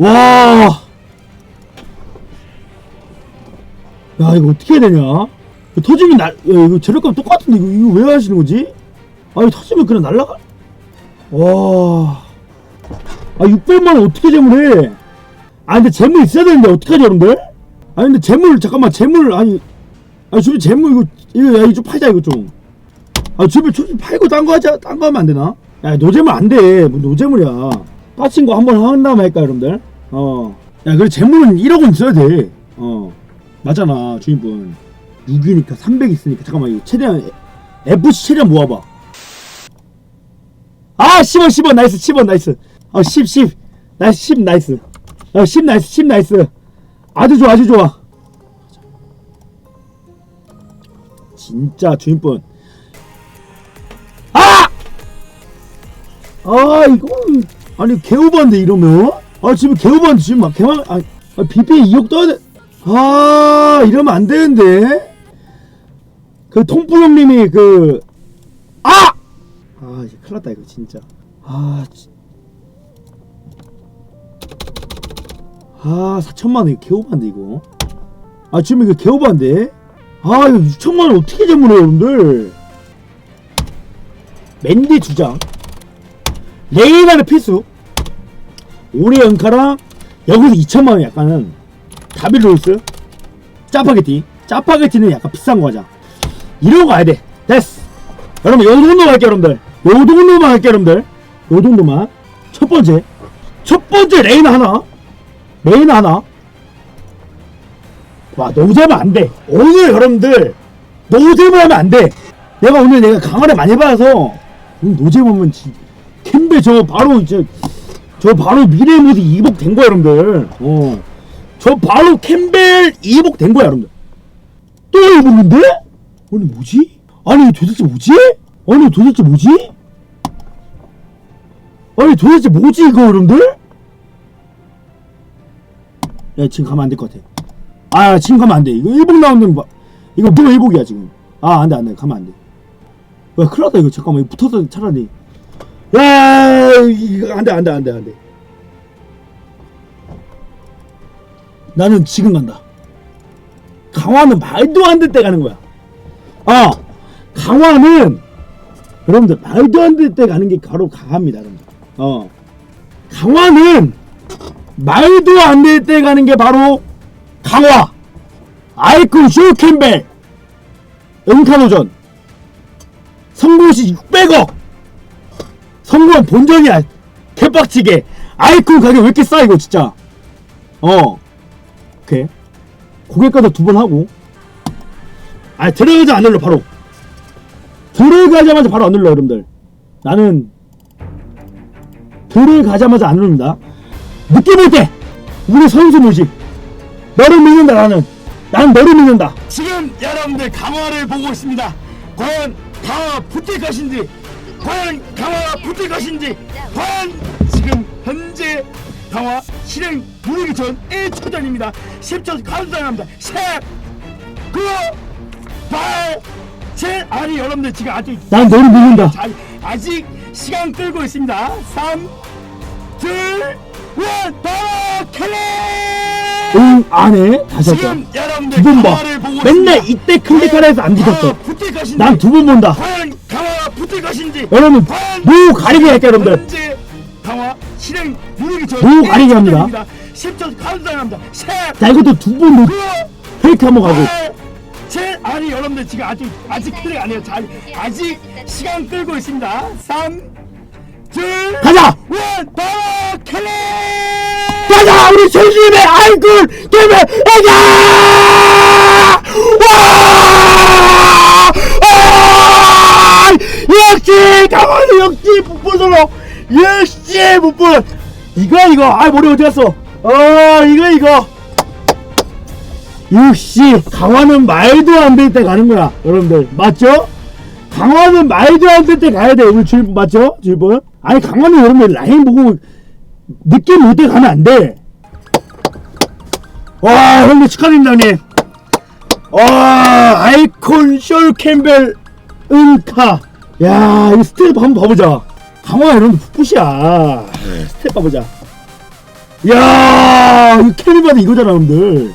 와. 야, 이거 어떻게 해야 되냐? 이거 터지면 날, 야, 이거 재료값 똑같은데, 이거, 이거 왜 하시는 거지? 아, 이거 터지면 그냥 날라가? 와. 아, 600만원 어떻게 재물해? 아, 근데 재물 있어야 되는데, 어떡하지, 여러분들? 아, 근데 재물, 잠깐만, 재물, 아니, 아니, 주변 재물, 이거, 이거, 야, 이거 좀 팔자, 이거 좀. 아, 주변 좀 팔고 딴 거 하자, 딴 거 하면 안 되나? 야, 노재물 안 돼. 뭐, 노재물이야. 빠친 거 한 번 한 다음에 할까, 여러분들? 어. 야, 그래, 재물은 1억은 있어야 돼. 어. 맞잖아, 주인분. 6이니까 300 있으니까. 잠깐만, 이거 최대한, FC 최대한 모아봐. 아, 10원, 10원, 나이스, 10원, 나이스. 아, 10, 10. 나이스, 10, 나이스. 아, 10, 나이스, 10, 나이스. 아주 좋아, 아주 좋아. 진짜 주인분. 아! 아, 이건, 아니, 개오반데, 이러면? 아, 지금 개오반데, 지금 막, 개만, 아, 아 BPA 2억 떠야 돼. 아, 이러면 안 되는데? 그, 통뿌 형님이, 그, 아! 아, 이제 큰일 났다, 이거, 진짜. 아, 진 아, 4천만 원, 이거 개오반데, 이거. 아, 지금 이거 개오반데? 아, 이거 6천만 원 어떻게 재물해, 여러분들? 맨디 두 장. 레이나는 필수. 오리 은카랑 여기서 2천만 원 약간은 다빌 로이스 짜파게티. 짜파게티는 약간 비싼 거자. 이런 거 가야 돼. 됐어. 여러분 요 정도 갈게 여러분들. 요 정도만 갈게 여러분들. 요 정도만. 첫 번째. 첫 번째 레이나 하나. 레이나 하나. 와 노잼은 안돼. 오늘 여러분들 노잼을 하면 안돼. 내가 오늘 내가 강화를 많이 받아서 노잼 지 캠베 저 바로 이제 저 바로 미래 모드 이복 된 거야 여러분들 어. 저 바로 캠벨 이복 된 거야 여러분들 또 이복인데? 아니 뭐지? 아니 도대체 뭐지? 아니 도대체 뭐지? 아니 도대체 뭐지 이거 여러분들? 야 지금 가면 안 될 것 같아 아 지금 가면 안 돼 이거 일복 나오는 거 이거 뭐 일복이야 지금 아 안 돼 안 돼 가면 안 돼 야 큰일 났다 이거 잠깐만 이거 붙어서 차라리 야 이거 안 돼 안 돼 안 돼 안 돼. 나는 지금 간다. 강화는 말도 안 될 때 가는 거야. 아 강화는 여러분들 말도 안 될 때 가는 게 바로 강화입니다 여러분들. 어. 강화는 말도 안 될 때 가는 게 바로 강화. 아이콘 쇼 캠벨. 은카노전. 성공시 600억 성공한 본전이야. 개빡치게. 아이콘 가격 왜 이렇게 싸 이거 진짜? 어. 오케이. 고객과도 두 번 하고. 아 들어가자 안 눌러 바로. 들어가자마자 바로 안 눌러 여러분들. 나는 들어가자마자 안 누릅니다. 느낌 올때? 우리 선수 모집. 너를 믿는다 나는. 나는 너를 믿는다. 지금 여러분들 강화를 보고 있습니다. 과연 붙을 것인지 과연 강화가 붙을 것인지 과연 지금 현재 강화 실행 누르기 전 1초 전입니다 10초 감사합니다 10 9 8 7 아니 여러분들 지금 아직 난 너를 믿는다 자, 아직 시간 끌고 있습니다 3 2 1더 킬링 응 안해 다시 할까 지금 여러분들 두번 봐. 강화를 보고 맨날 있습니다. 이때 클릭하라 해서 안 강화 붙었어. 붙을 것인지 난 두 번 본다. 과연 붙을 것인지 여러분, 노 가리게 할게, 여러분들. 현재 강화 실행 누르기 전노 가리게 합니다. 10초 감사합니다 10 자, 이것도 두번9 페이크 한번 가고. 8 7 아니 여러분들 지금 아직 아직 클릭 안 해요 자, 아직 시간 끌고 있습니다 3 2 가자! 1더 킬링 가자! 우리 선수님의 아이콘 가자! 와! 역시 강원도 역시 못보더러 역시 못보 이거 이거 아 머리 어디 갔어 어 이거 이거 역시 강화는 말도 안 될 때 가는 거야 여러분들 맞죠? 강화는 말도 안 될 때 가야 돼 오늘 주인 맞죠? 주인분 아니 강화는 여러분들 라인 보고 느낌 올 때 가면 안 돼. 와, 형님 축하드립니다, 형님. 와, 아이콘 셜 캠벨 은카. 야, 이 스텝 한번 봐보자. 강화 여러분 풋풋이야. 스텝 봐보자. 야, 이 캐리바드 이거잖아, 여러분들.